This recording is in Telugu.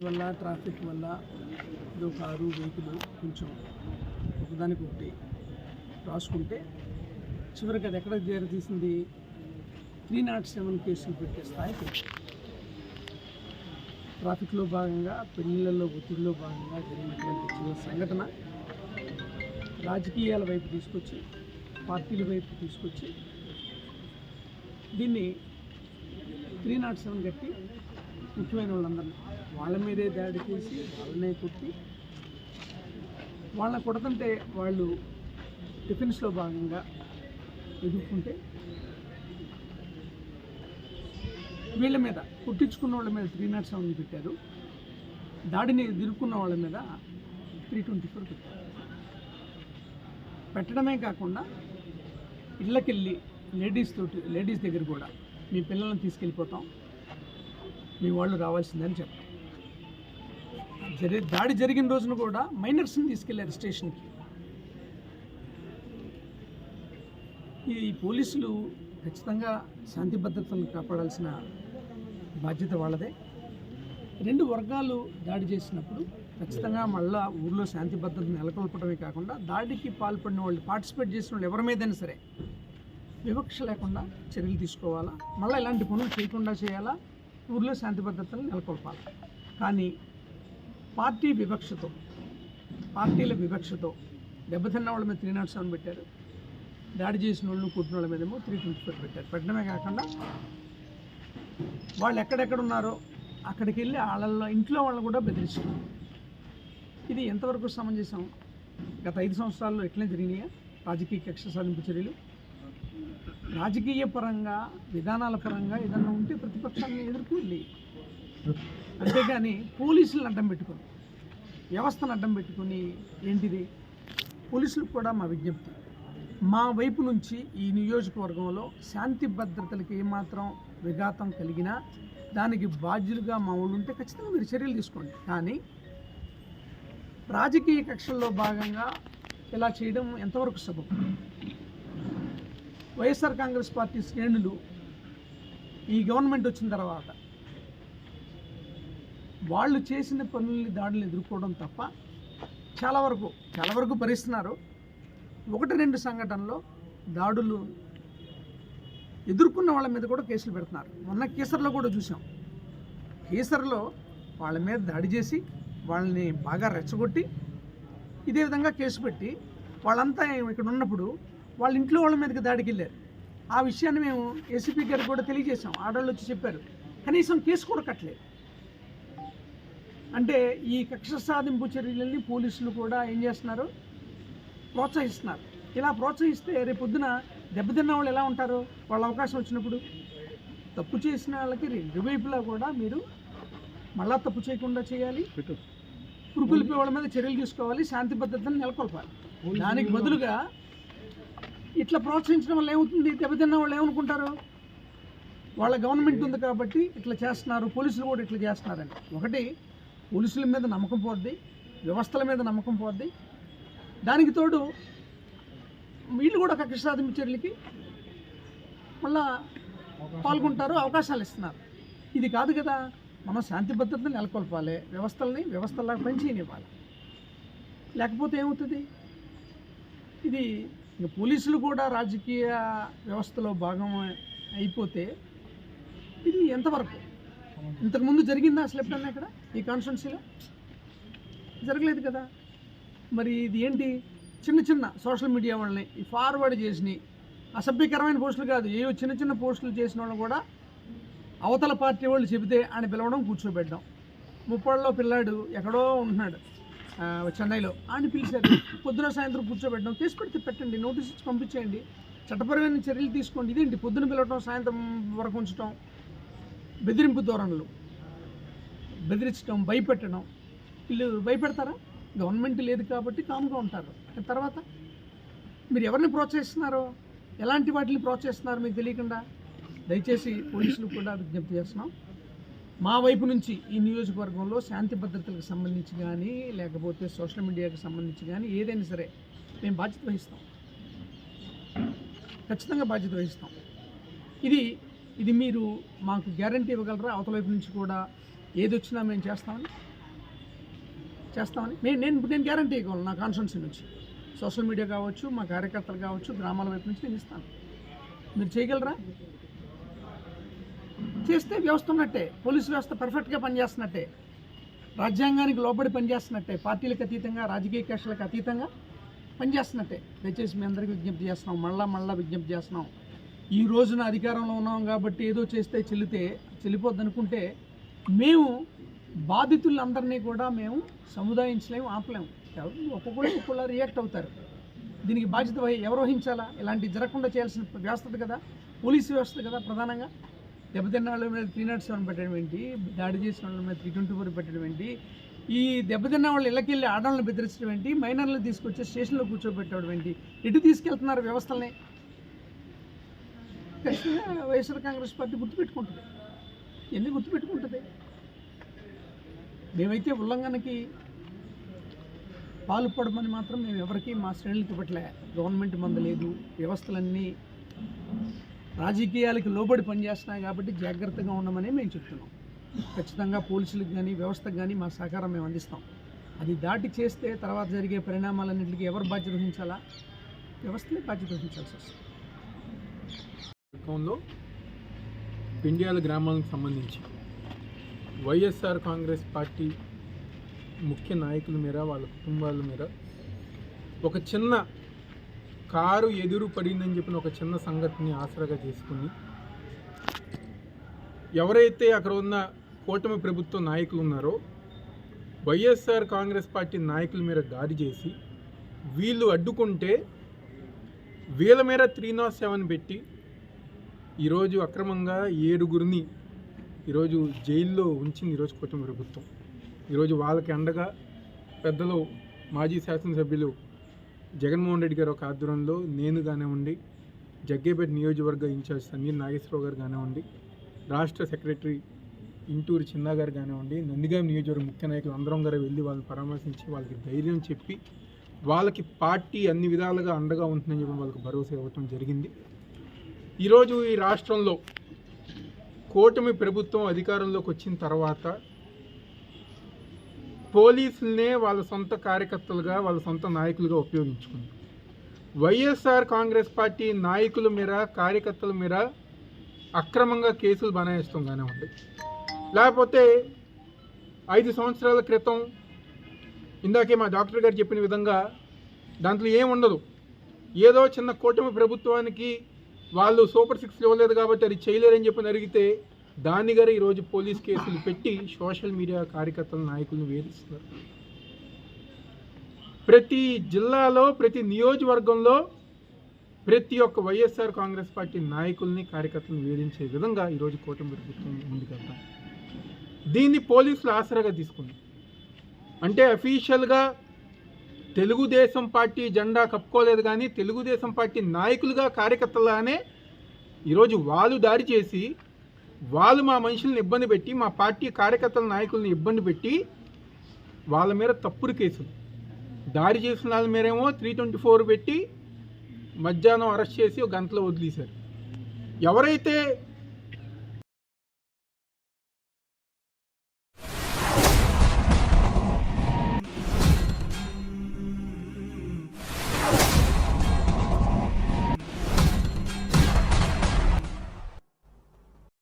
వల్ల ట్రాఫిక్ వల్ల ఏదో కారు వెహికల్ కొంచెం ఒకదానికి ఒకటి రాసుకుంటే చివరికి అది ఎక్కడ తీసింది? త్రీ నాట్ సెవెన్ కేసులు పెట్టే స్థాయికి ట్రాఫిక్లో భాగంగా పెళ్ళిళ్ళలో ఒత్తిడిలో భాగంగా జరిగినటువంటి చిన్న సంఘటన రాజకీయాల వైపు తీసుకొచ్చి పార్టీల వైపు తీసుకొచ్చి దీన్ని త్రీ నాట్ సెవెన్ కట్టి ముఖ్యమైన వాళ్ళందరినీ వాళ్ళ మీదే దాడి చేసి వాళ్ళనే కుట్టి వాళ్ళని కొడుతుంటే వాళ్ళు డిఫెన్స్లో భాగంగా ఎదుర్కొంటే వీళ్ళ మీద కుట్టించుకున్న వాళ్ళ మీద త్రీ నాట్ సెవెన్ పెట్టారు. దాడిని ఎదుర్కొన్న వాళ్ళ మీద త్రీ ట్వంటీ ఫోర్ పెట్టారు. పెట్టడమే కాకుండా ఇళ్ళకెళ్ళి లేడీస్ తోటి లేడీస్ దగ్గర కూడా మీ పిల్లల్ని తీసుకెళ్ళిపోతాం. మీ వాళ్ళు రావాల్సిందని చెప్పారు జరి దాడి జరిగిన రోజున కూడా మైనర్స్ని తీసుకెళ్ళారు స్టేషన్కి. ఈ పోలీసులు ఖచ్చితంగా శాంతి భద్రతలను కాపాడాల్సిన బాధ్యత వాళ్ళదే. రెండు వర్గాలు దాడి చేసినప్పుడు ఖచ్చితంగా మళ్ళా ఊర్లో శాంతి భద్రతను నెలకొల్పడమే కాకుండా దాడికి పాల్పడిన వాళ్ళు పార్టిసిపేట్ చేసిన వాళ్ళు ఎవరి మీదైనా సరే వివక్ష లేకుండా చర్యలు తీసుకోవాలా? మళ్ళీ ఇలాంటి పనులు చేయకుండా చేయాలా? ఊర్లో శాంతి భద్రతలు నెలకొల్పాలి? కానీ పార్టీ వివక్షతో పార్టీల వివక్షతో దెబ్బతిన్న వాళ్ళ మీద త్రీ నాట్ సెవెన్ పెట్టారు. దాడి చేసిన వాళ్ళు కుట్టిన వాళ్ళ మీదేమో త్రీ ట్వంటీ ఫోర్ పెట్టారు. పెట్టడమే కాకుండా వాళ్ళు ఎక్కడెక్కడ ఉన్నారో అక్కడికి వెళ్ళి వాళ్ళ ఇంట్లో వాళ్ళని కూడా బెదిరిస్తున్నారు. ఇది ఎంతవరకు సమంజసం? గత ఐదు సంవత్సరాల్లో ఎట్లనే జరిగినాయా? రాజకీయ కక్ష సాధింపు చర్యలు? రాజకీయ పరంగా విధానాల పరంగా ఏదన్నా ఉంటే ప్రతిపక్షాన్ని ఎదుర్కొల్లి అంతేగాని పోలీసులను అడ్డం పెట్టుకొని వ్యవస్థను అడ్డం పెట్టుకొని ఏంటిది? పోలీసులకు కూడా మా విజ్ఞప్తి. మా వైపు నుంచి ఈ నియోజకవర్గంలో శాంతి భద్రతలకు ఏమాత్రం విఘాతం కలిగినా దానికి బాధ్యులుగా మా వాళ్ళు ఉంటే ఖచ్చితంగా మీరు చర్యలు తీసుకోండి. కానీ రాజకీయ కక్షల్లో భాగంగా ఇలా చేయడం ఎంతవరకు సబబు వైఎస్ఆర్ కాంగ్రెస్ పార్టీ శ్రేణులు ఈ గవర్నమెంట్ వచ్చిన తర్వాత వాళ్ళు చేసిన పనుల్ని దాడులు ఎదుర్కోవడం తప్ప చాలా వరకు చాలా వరకు భరిస్తున్నారు. ఒకటి రెండు సంఘటనలో దాడులు ఎదుర్కొన్న వాళ్ళ మీద కూడా కేసులు పెడుతున్నారు. మొన్న కేసర్లో కూడా చూసాం కేసర్లో వాళ్ళ మీద దాడి చేసి వాళ్ళని బాగా రెచ్చగొట్టి ఇదే విధంగా కేసు పెట్టి వాళ్ళంతా ఇక్కడ ఉన్నప్పుడు వాళ్ళ ఇంట్లో వాళ్ళ మీదకి దాడికి వెళ్ళారు ఆ విషయాన్ని మేము ఏసీపీ గారికి కూడా తెలియజేసాం ఆడవాళ్ళు వచ్చి చెప్పారు. కనీసం కేసు కూడా కట్టలేదు. అంటే ఈ కక్ష సాధింపు చర్యలని పోలీసులు కూడా ఏం చేస్తున్నారు? ప్రోత్సహిస్తున్నారు. ఇలా ప్రోత్సహిస్తే రేపు పొద్దున దెబ్బతిన్న వాళ్ళు ఎలా ఉంటారు? వాళ్ళ అవకాశం వచ్చినప్పుడు తప్పు చేసిన వాళ్ళకి రెండు వైపులా కూడా మీరు మళ్ళా తప్పు చేయకుండా చేయాలి. పురుకులిపే వాళ్ళ మీద చర్యలు తీసుకోవాలి. శాంతి భద్రతను నెలకొల్పాలి. దానికి బదులుగా ఇట్లా ప్రోత్సహించడం వల్ల ఏమవుతుంది? దెబ్బతిన్న వాళ్ళు ఏమనుకుంటారు? వాళ్ళ గవర్నమెంట్ ఉంది కాబట్టి ఇట్లా చేస్తున్నారు పోలీసులు కూడా ఇట్లా చేస్తున్నారని ఒకటి పోలీసుల మీద నమ్మకం పోద్ది వ్యవస్థల మీద నమ్మకం పోద్ది. దానికి తోడు వీళ్ళు కూడా కక్ష సాధింపు చర్యలకి మళ్ళా పాల్గొంటారు అవకాశాలు ఇస్తున్నారు. ఇది కాదు కదా మనం శాంతి భద్రతను నెలకొల్పాలి వ్యవస్థల్ని వ్యవస్థలా పనిచేయనివ్వాలి లేకపోతే ఏమవుతుంది? ఇది ఇంక పోలీసులు కూడా రాజకీయ వ్యవస్థలో భాగం అయిపోతే ఇది ఎంతవరకు? ఇంతకుముందు జరిగిందా అసలు ఎప్పుడన్నా ఇక్కడ ఈ కాన్స్టిట్యున్సీలో? జరగలేదు కదా. మరి ఇది ఏంటి? చిన్న చిన్న సోషల్ మీడియా వాళ్ళని ఈ ఫార్వర్డ్ చేసినాయి అసభ్యకరమైన పోస్టులు కాదు. ఏ చిన్న చిన్న పోస్టులు చేసిన వాళ్ళు కూడా అవతల పార్టీ వాళ్ళు చెబితే ఆయన పిలవడం కూర్చోబెట్టడం. ముప్పళ్ళలో పిల్లాడు ఎక్కడో ఉంటున్నాడు. చెన్నైలో. అని పిలిచారు. పొద్దున సాయంత్రం కూర్చోబెట్టడం. కేసు పెడితే పెట్టండి. నోటీస్ ఇచ్చి పంపించేయండి. చట్టపరమైన చర్యలు తీసుకోండి. ఇదేంటి? పొద్దున పిలవటం సాయంత్రం వరకు ఉంచడం బెదిరింపు ధోరణులు. బెదిరించడం భయపెట్టడం. వీళ్ళు భయపెడతారా? గవర్నమెంట్ లేదు కాబట్టి కామ్గా ఉంటారు. తర్వాత మీరు ఎవరిని ప్రోత్సహిస్తున్నారో? ఎలాంటి వాటిని ప్రోత్సహిస్తున్నారు మీకు తెలియకుండా? దయచేసి పోలీసులు కూడా విజ్ఞప్తి చేస్తున్నాం. మా వైపు నుంచి ఈ నియోజకవర్గంలో శాంతి భద్రతలకు సంబంధించి కానీ లేకపోతే సోషల్ మీడియాకి సంబంధించి కానీ ఏదైనా సరే మేము బాధ్యత వహిస్తాం. ఖచ్చితంగా బాధ్యత వహిస్తాం. ఇది ఇది మీరు మాకు గ్యారంటీ ఇవ్వగలరా? అవతల వైపు నుంచి కూడా ఏది వచ్చినా మేము చేస్తామని? చేస్తామని? నేను నేను నేను గ్యారంటీ ఇవ్వగలను. నా కాన్స్టిట్యున్సీ నుంచి. సోషల్ మీడియా కావచ్చు మా కార్యకర్తలు కావచ్చు గ్రామాల వైపు నుంచి నేను ఇస్తాను. మీరు చేయగలరా? చేస్తే వ్యవస్థ ఉన్నట్టే పోలీసు వ్యవస్థ పర్ఫెక్ట్గా పనిచేస్తున్నట్టే. రాజ్యాంగానికి లోబడి పనిచేస్తున్నట్టే పార్టీలకు అతీతంగా రాజకీయ కక్షలకు అతీతంగా పనిచేస్తున్నట్టే. దయచేసి మీ అందరికీ విజ్ఞప్తి చేస్తున్నాం మళ్ళా మళ్ళా విజ్ఞప్తి చేస్తున్నాం. ఈ రోజున అధికారంలో ఉన్నాం కాబట్టి ఏదో చేస్తే చెల్లితే చెల్లిపోద్ది అనుకుంటే మేము బాధితులందరినీ కూడా మేము సముదాయించలేము ఆపలేము. ఎవరు ఒక్కొక్కరు ఒక్కొక్కరు రియాక్ట్ అవుతారు. దీనికి బాధ్యత వహి ఎవరు వహించాలా? ఇలాంటివి జరగకుండా చేయాల్సిన వ్యవస్థ కదా పోలీసు వ్యవస్థ కదా ప్రధానంగా. దెబ్బతిన్న వాళ్ళ మీద త్రీ నాట్ సెవెన్ పెట్టడం ఏంటి? దాడి చేసిన వాళ్ళ మీద త్రీ ట్వంటీ ఫోర్ పెట్టడం ఏంటి? ఈ దెబ్బతిన్న వాళ్ళు ఇళ్ళకెళ్ళి ఆడవాళ్ళని బెదిరించడం ఏంటి? మైనర్లు తీసుకొచ్చి స్టేషన్లో కూర్చోబెట్టడం ఏంటి? ఎటు తీసుకెళ్తున్నారు వ్యవస్థల్ని? ఖచ్చితంగా వైఎస్ఆర్ కాంగ్రెస్ పార్టీ గుర్తుపెట్టుకుంటుంది. ఎన్ని గుర్తుపెట్టుకుంటుంది. మేమైతే ఉల్లంఘనకి పాల్పడమని మాత్రం మేము ఎవరికీ మా శ్రేణులకి ఇవ్వట్లే. గవర్నమెంట్ మంద లేదు వ్యవస్థలన్నీ రాజకీయాలకి లోబడి పనిచేస్తున్నాయి కాబట్టి జాగ్రత్తగా ఉండమని మేము చెప్తున్నాం. ఖచ్చితంగా పోలీసులకు కానీ వ్యవస్థకు కానీ మా సహకారం మేము అందిస్తాం. అది దాటి చేస్తే తర్వాత జరిగే పరిణామాలన్నింటికి ఎవరు బాధ్యత వహించాలా? వ్యవస్థనే బాధ్యత వహించాల్సి వస్తుంది పిండియాల గ్రామాలకు సంబంధించి వైఎస్ఆర్ కాంగ్రెస్ పార్టీ ముఖ్య నాయకుల మీద వాళ్ళ కుటుంబాల మీద ఒక చిన్న కారు ఎదురు పడిందని చెప్పిన ఒక చిన్న సంగతిని ఆసరాగా తీసుకుని ఎవరైతే అక్కడ ఉన్న కూటమి ప్రభుత్వ నాయకులు ఉన్నారో వైఎస్ఆర్ కాంగ్రెస్ పార్టీ నాయకుల మీద దాడి చేసి వీళ్ళు అడ్డుకుంటే వీళ్ళ మీద త్రీ నాట్ సెవెన్ పెట్టి ఈరోజు అక్రమంగా ఏడుగురిని ఈరోజు జైల్లో ఉంచింది ఈరోజు కూటమి ప్రభుత్వం. ఈరోజు వాళ్ళకి అండగా పెద్దలు మాజీ శాసనసభ్యులు జగన్మోహన్ రెడ్డి గారు ఒక ఆధ్వర్యంలో నేను కానివ్వండి జగ్గేపేట నియోజకవర్గ ఇన్ఛార్జ్ సమీర్ నాగేశ్వరరావు గారు కానివ్వండి రాష్ట్ర సెక్రటరీ ఇంటూరు చిన్న గారు కానివ్వండి నందిగాం నియోజకవర్గ ముఖ్య నాయకులు అందరం గారు వెళ్ళి వాళ్ళని పరామర్శించి వాళ్ళకి ధైర్యం చెప్పి వాళ్ళకి పార్టీ అన్ని విధాలుగా అండగా ఉంటుందని చెప్పి వాళ్ళకి భరోసా ఇవ్వటం జరిగింది. ఈరోజు ఈ రాష్ట్రంలో కూటమి ప్రభుత్వం అధికారంలోకి వచ్చిన తర్వాత పోలీసులనే వాళ్ళ సొంత కార్యకర్తలుగా వాళ్ళ సొంత నాయకులుగా ఉపయోగించుకుంది. వైఎస్ఆర్ కాంగ్రెస్ పార్టీ నాయకుల మీద కార్యకర్తల మీద అక్రమంగా కేసులు బనాయిస్తుందనే ఉంది లేకపోతే ఐదు సంవత్సరాల క్రితం ఇందాకే మా డాక్టర్ గారు చెప్పిన విధంగా దాంట్లో ఏముండదు ఏదో చిన్న కూటమి ప్రభుత్వానికి వాళ్ళు సూపర్ సిక్స్ ఇవ్వలేదు కాబట్టి అది చేయలేరని చెప్పి అడిగితే దాని గారు ఈరోజు పోలీస్ కేసులు పెట్టి సోషల్ మీడియా కార్యకర్తల నాయకులను వేధిస్తున్నారు. ప్రతి జిల్లాలో ప్రతి నియోజకవర్గంలో ప్రతి ఒక్క వైఎస్ఆర్ కాంగ్రెస్ పార్టీ నాయకుల్ని కార్యకర్తలను వేధించే విధంగా ఈరోజు కూటమి ప్రభుత్వం ముందుకెళ్తాం. దీన్ని పోలీసులు ఆసరాగా తీసుకుంది అంటే అఫీషియల్గా తెలుగుదేశం పార్టీ జెండా కప్పుకోలేదు కానీ తెలుగుదేశం పార్టీ నాయకులుగా కార్యకర్తలానే ఈరోజు వాళ్ళు దారి చేసి వాళ్ళు మా మనుషుల్ని ఇబ్బంది పెట్టి మా పార్టీ కార్యకర్తల నాయకుల్ని ఇబ్బంది పెట్టి వాళ్ళ మీద తప్పుడు కేసులు. దాడి చేసిన వాళ్ళ మీరేమో త్రీ ట్వంటీ ఫోర్ పెట్టి మధ్యాహ్నం అరెస్ట్ చేసి ఒక గంటలో వదిలేశారు. ఎవరైతే